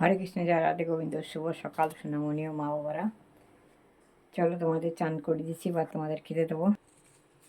হরে কৃষ্ণ যা রাধে গোবিন্দ, শুভ সকাল, সোনামণি ও মা বাবারা। চলো তোমাদের চান করে দিচ্ছি বা তোমাদের খেতে দেবো।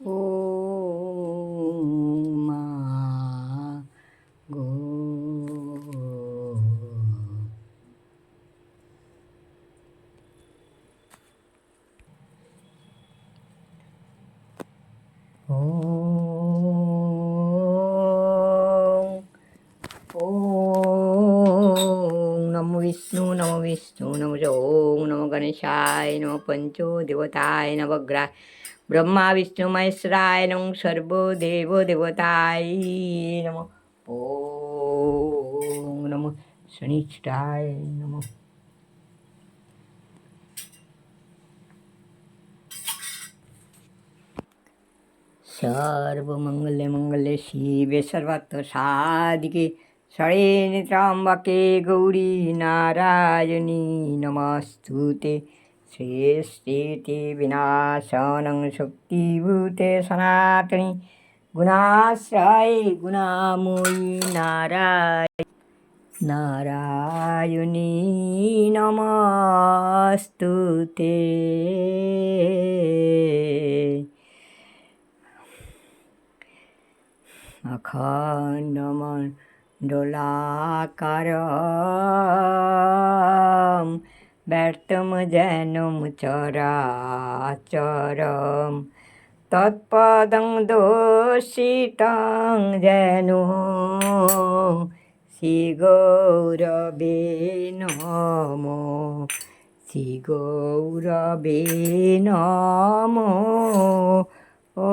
ও মা গো। ॐ ગણેશાય देवताय પંચો દેવતાય નવગ્રાય બ્રહ્મા વિષ્ણુ મહેશ્વરાય નમ સર્વો દેવો દેવતાય નમો ઓમ નમો શનિષ્ઠાય નમો સર્વમંગલે મંગલે શિવે સર્વાત્મ સાધિકે ষড়েণ ত্রম্বকে গৌরী নারায়ণী নমস্তুতে। শ্রেষ্ঠীতি বিনাশন শক্তিভূতে সনাতনী গুণাশ্রয় গুণাময়ী নারায় নারায়ণী নমস্তুতে। অখন ডোলাকার ব্যর্থম জনম যেনম চরাচরম তৎপদং দোষিতং যেন শ্রীগৌরবে নম শ্রীগৌরবে নম ও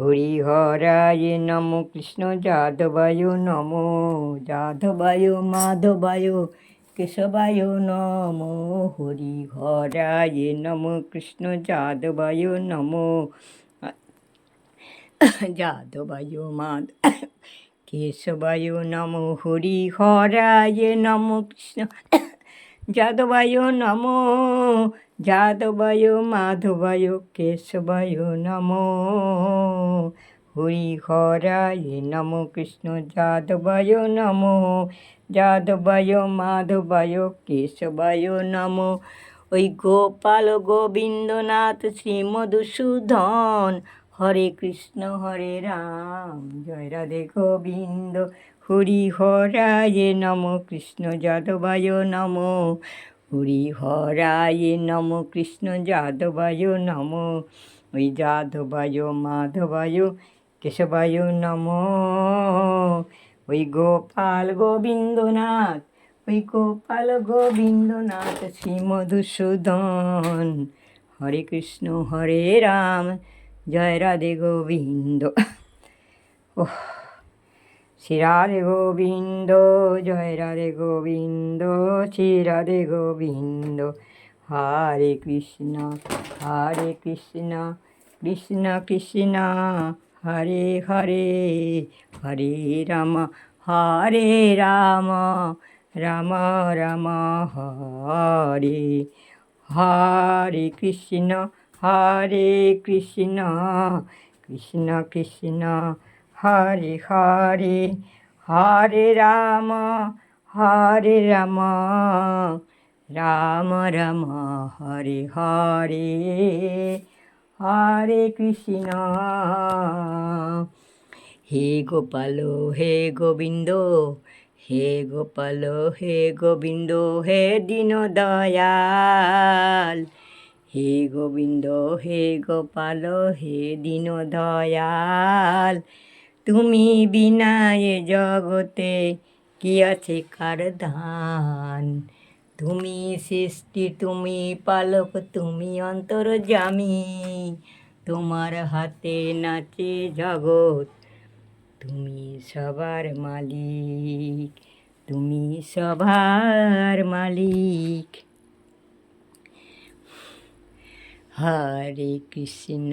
হরি হরায় নম কৃষ্ণ যাদবায় নম, যাদবায় মাধবায় কেশবায় নম হরি হরায় নম কৃষ্ণ যাদবায় নম, যাদবায় মাধ, কেশবায় নম হরি হরায় নম কৃষ্ণ যাদবায় নম যাদবায়, মাধবায়, কেশবায় নম। হরি হরায় নম কৃষ্ণ, যাদবায় নম। যাদবায়, মাধবায়, কেশবায় নম। ওই গোপাল গোবিন্দনাথ শ্রীমধুসূদন। হরে কৃষ্ণ, হরে রাম। জয় রাধে গোবিন্দ। হরি হরায় নম কৃষ্ণ, যাদবায় নম। হরি হরায় নম কৃষ্ণ যাদবায় নম। ওই যাদবায়, মাধবায়, কেশবায় নম। ওই গোপাল গোবিন্দনাথ, ওই গোপাল গোবিন্দনাথ শ্রী মধুসূদন। হরে কৃষ্ণ, হরে রাম, জয় রাধে গোবিন্দ। ওহ। শ্রী রাধে গোবিন্দ জয় রাধে গোবিন্দ শ্রী রাধে গোবিন্দ হরে কৃষ্ণ হরে কৃষ্ণ কৃষ্ণ কৃষ্ণ হরে হরে হরে রাম হরে রাম রাম রাম হরে হরে কৃষ্ণ হরে কৃষ্ণ কৃষ্ণ কৃষ্ণ হরে হরে হরে রাম হরে রাম রাম রাম, হরে হরে হরে কৃষ্ণ। হে গোপাল, হে গোবিন্দ, হে গোপাল, হে গোবিন্দ, হে দীন দয়াল হে গোবিন্দ, হে গোপাল, হে দীন দয়াল তুমি বিনা এ জগতে কি আছে কার ধান? তুমি সৃষ্টি, তুমি পালক, তুমি অন্তর জামি। তোমার হাতে নাচে জগৎ, তুমি সবার মালিক। তুমি সবার মালিক। হরে কৃষ্ণ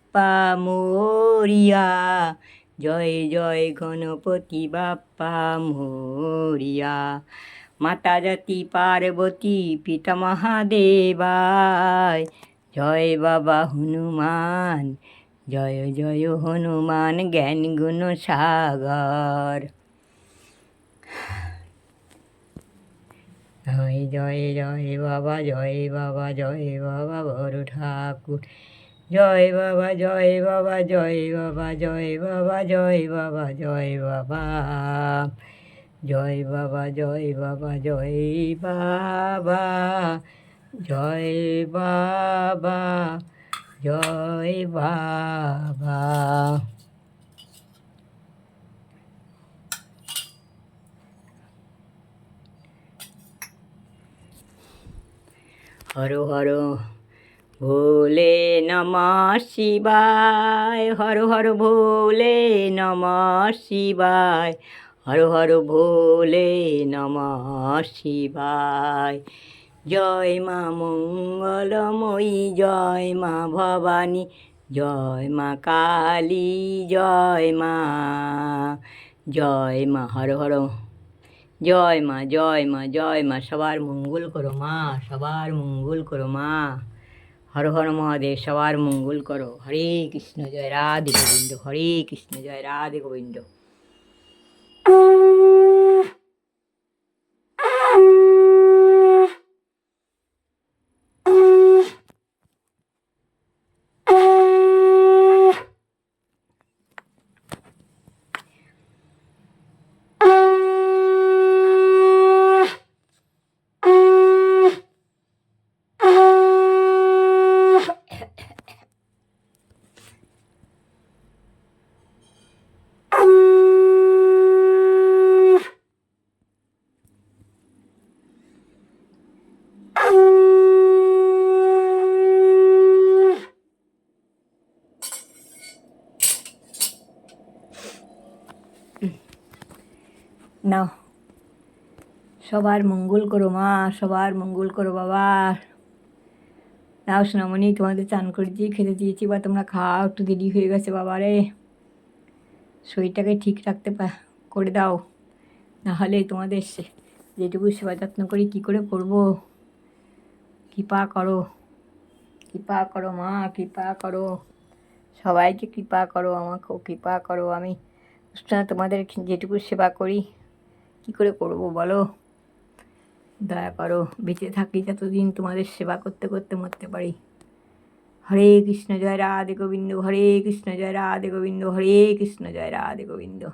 মোরিয়া। জয় জয় গণপতি বাপ্পা মোরিয়া। মাতা জাতি পার্বতী পিতা মহাদেবায়। জয় বাবা হনুমান, জয় জয় হনুমান জ্ঞান গুণ সাগর। জয় জয় জয় বাবা জয় বাবা জয় বাবা বড় ঠাকুর। জয় বাবা জয় বাবা জয় বাবা জয় বাবা জয় বাবা জয় বাবা জয় বাবা জয় বাবা জয় বাবা জয় বাবা জয় বাবা হর হর ভোলে নম শিবায়, হর হর ভোলে নম শিবায়, হর হর ভোলে নম শিবায়। জয় মা মঙ্গলময়ী জয় মা ভবানী, জয় মা কালী, জয় মা জয় মা হর হর, জয় মা জয় মা জয় মা, সবার মঙ্গল করো মা, সবার মঙ্গল করো মা। হর হর মহাদেব, সবার মঙ্গল করো। হরে কৃষ্ণ, জয় রাধে গোবিন্দ, হরে কৃষ্ণ, জয় রাধে গোবিন্দ। নাও। সবার মঙ্গল করো মা, সবার মঙ্গল করো বাবা। নাও সোনামণি, তোমাদের চান করেছি, খেতে দিয়েছি, বা তোমরা খাও, একটু দেরি হয়ে গেছে বাবা রে। শরীরটাকে ঠিক রাখতে করে দাও। নাহলে তোমাদের যেটুকু সেবা যত্ন করি, কী করে করব? কৃপা করো। কৃপা করো মা, কৃপা করো। সবাইকে কৃপা করো, আমাকেও কৃপা করো। আমি তোমাদের যেটুকু সেবা করি কী করে করব বলো? দয়া করো, বেঁচে থাকি যতদিন তোমাদের সেবা করতে করতে মরতে পারি। হরে কৃষ্ণ, জয় রাধে গোবিন্দ, হরে কৃষ্ণ, জয় রাধে গোবিন্দ, হরে কৃষ্ণ, জয় রাধে গোবিন্দ।